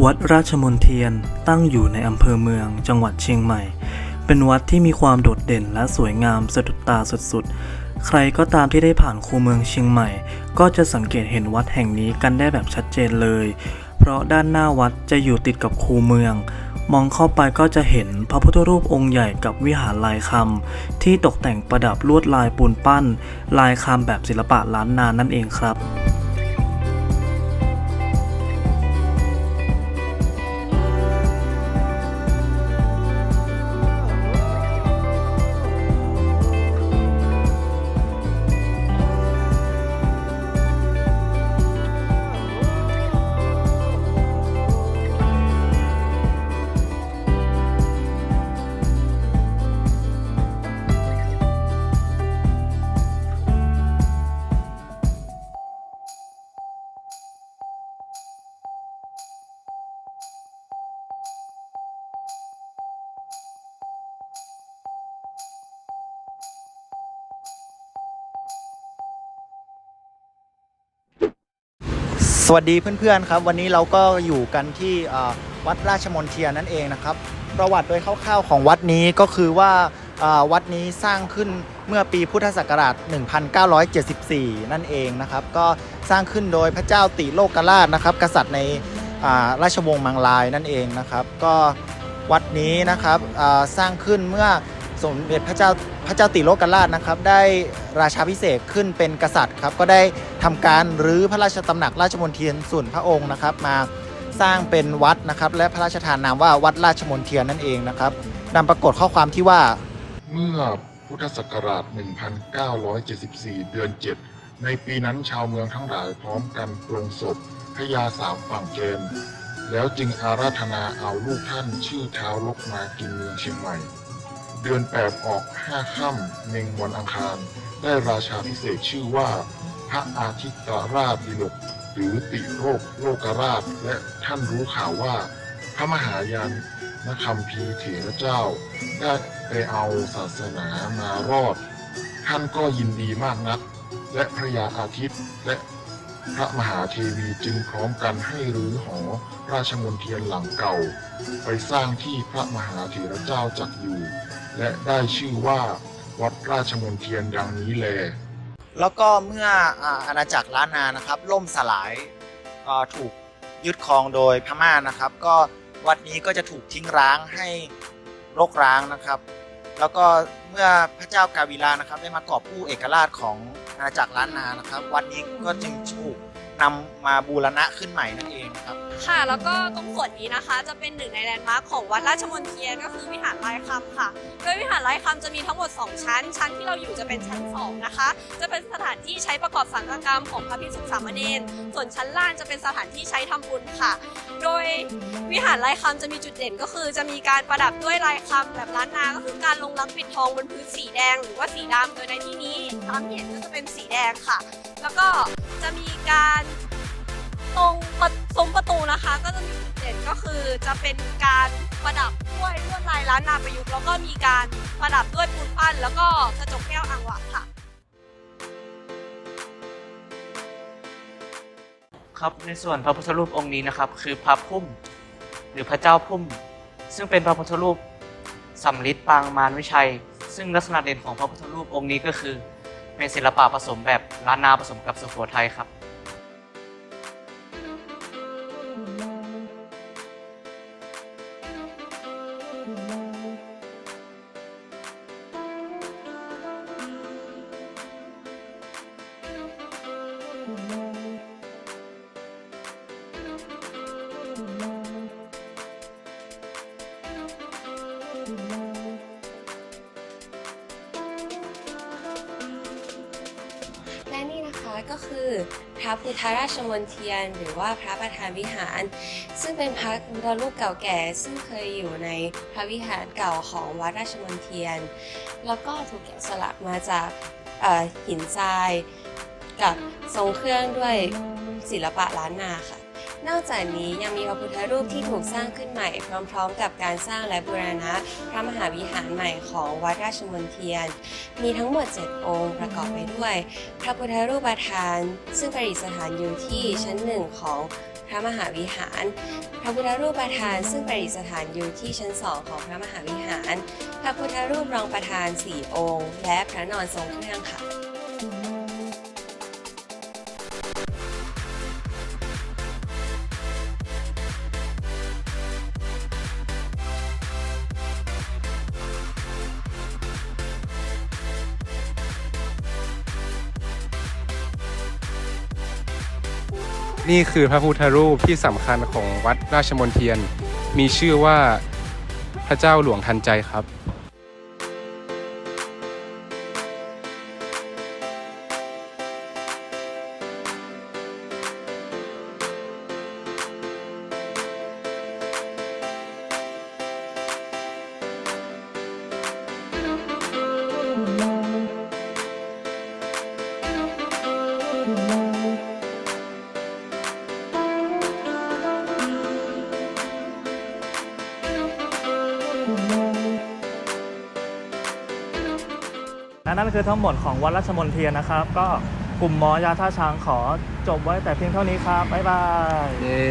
วัดราชมนเทียนตั้งอยู่ในอำเภอเมืองจังหวัดเชียงใหม่ เป็นวัดที่มีความโดดเด่นและสวยงามสะดุดตาสุดๆ ใครก็ตามที่ได้ผ่านคูเมืองเชียงใหม่ ก็จะสังเกตเห็นวัดแห่งนี้กันได้แบบชัดเจนเลย เพราะด้านหน้าวัดจะอยู่ติดกับคูเมือง มองเข้าไปก็จะเห็นพระพุทธรูปองค์ใหญ่กับวิหารลายคำที่ตกแต่งประดับลวดลายปูนปั้น ลายคำแบบศิลปะล้านนานั่นเองครับ วัสดีเพื่อนๆครับ วันนี้เราก็อยู่กันที่วัดราชมนเทียนนั่นเองนะครับ ประวัติโดยคร่าวๆของวัดนี้ก็คือว่าวัดนี้สร้างขึ้นเมื่อปีพุทธศักราช 1974 นั่นเองนะครับ ก็สร้างขึ้นโดยพระเจ้าติโลกราชนะครับ กษัตริย์ในราชวงศ์มังลายนั่นเองนะครับ ก็วัดนี้นะครับสร้างขึ้นเมื่อ สมเด็จพระเจ้าพระเจ้าติโลกราชนะครับ ได้ราชาพิเศษขึ้นเป็นกษัตริย์ครับก็ได้ทำการรื้อพระราชตำหนักราชมนเทียนส่วนพระองค์นะครับ มาสร้างเป็นวัดนะครับ และพระราชทานนามว่าวัดราชมนเทียนนั่นเองนะครับนำปรากฏข้อความที่ว่า เมื่อพุทธศักราช 1974 เดือน 7 ในปีนั้นชาวเมืองทั้งหลายพร้อมกันปรงศพพระยาสามฝั่งเกณฑ์แล้วจึงอาราธนาเอาลูกท่านชื่อเท้าลกมากินเมืองเชียงใหม่ เดือนแปดออกห้าค่ำเมงวันอังคาร ได้ราชาพิเศษชื่อว่า พระอาทิตราชดิลกหรือติโรคโลกราช และท่านรู้ข่าวว่า พระมหายานนคัมภีเถระเจ้า ได้ไปเอาศาสนามารอด ท่านก็ยินดีมากนัก และพระยาอาทิตย์และพระมหาเทวีจึงพร้อมกันให้รื้อหอราชมนเทียนหลังเก่า ไปสร้างที่พระมหาเถระเจ้าจักอยู่ และได้ชื่อว่าวัดราชมนเทียนดังนี้แล แล้วก็เมื่ออาณาจักรล้านนานะครับ ล่มสลายถูกยึดครองโดยพม่านะครับ ก็วัดนี้ก็จะถูกทิ้งร้างให้รกร้างนะครับ แล้วก็เมื่อพระเจ้ากาวิลานะครับ ได้มากอบกู้เอกราชของอาณาจักรล้านนานะครับ วัดนี้ก็จึงถูกนำมาบูรณะขึ้นใหม่นั่นเองครับ ค่ะ แล้วก็ตรงส่วนนี้นะคะ จะเป็นหนึ่งในแลนด์มาร์คของวัดราชมนเทียนก็คือวิหารลายคำค่ะ โดยวิหารลายคำจะมีทั้งหมด 2 ชั้น ชั้นที่เราอยู่จะเป็นชั้น 2 นะคะ จะเป็นสถานที่ใช้ประกอบสังฆกรรมของพระภิกษุสามเณร ส่วนชั้นล่างจะเป็นสถานที่ใช้ทำบุญค่ะ โดยวิหารลายคำจะมีจุดเด่นก็คือ จะมีการประดับด้วยลายคำแบบล้านนาก็คือการลงรักปิดทองบนพื้นสีแดง หรือว่าสีดำโดยในที่นี้ตามเห็นก็จะเป็นสีแดงค่ะ แล้วก็จะมีการตรงประ ซุ้มประตูนะคะก็จะมีจุดเด่นก็คือจะเป็นการประดับด้วยลวดลายล้านนาประยุกต์แล้วก็มีการประดับด้วยปูนปั้น แล้วก็กระจกแก้วอ่างวะค่ะ ครับในส่วนพระพุทธรูปองค์นี้นะครับ คือพระพุ่มหรือพระเจ้าพุ่ม ซึ่งเป็นพระพุทธรูปสำริดปางมารวิชัย ซึ่งลักษณะเด่นของพระพุทธรูปองค์นี้ก็คือ เป็นศิลปะผสมแบบล้านนาผสมกับสุโขทัยครับ พระพุทธราชมนเทียน หรือว่าพระประธานวิหาร ซึ่งเป็นพระพุทธรูปเก่าแก่ ซึ่งเคยอยู่ในพระวิหารเก่าของวัดราชมนเทียน แล้วก็ถูกแกะสลักมาจากหินทราย กับทรงเครื่องด้วยศิลปะล้านนาค่ะ นอกจากนี้ยังมีพระพุทธรูปที่ถูกสร้างขึ้นใหม่ พร้อมๆ กับการสร้างและบูรณะพระมหาวิหารใหม่ของวัดราชมนเทียน มีทั้งหมด 7 องค์ประกอบไปด้วย พระพุทธรูปประธาน ซึ่งประดิษฐานอยู่ที่ชั้นหนึ่งของพระมหาวิหาร พระพุทธรูปประธานซึ่งประดิษฐานอยู่ที่ชั้นสองของพระมหาวิหาร พระพุทธรูปรองประธานสี่องค์ และพระนอนทรงเครื่องค่ะ นี่คือพระพุทธรูปที่สำคัญของวัดราชมนเทียน มีชื่อว่าพระเจ้าหลวงทันใจครับ และนั่นคือทั้งหมดของวัดราชมนเทียนนะครับ ก็กลุ่มหมอยาท่าช้างขอจบไว้แต่เพียงเท่านี้ครับ บ๊ายบาย เย้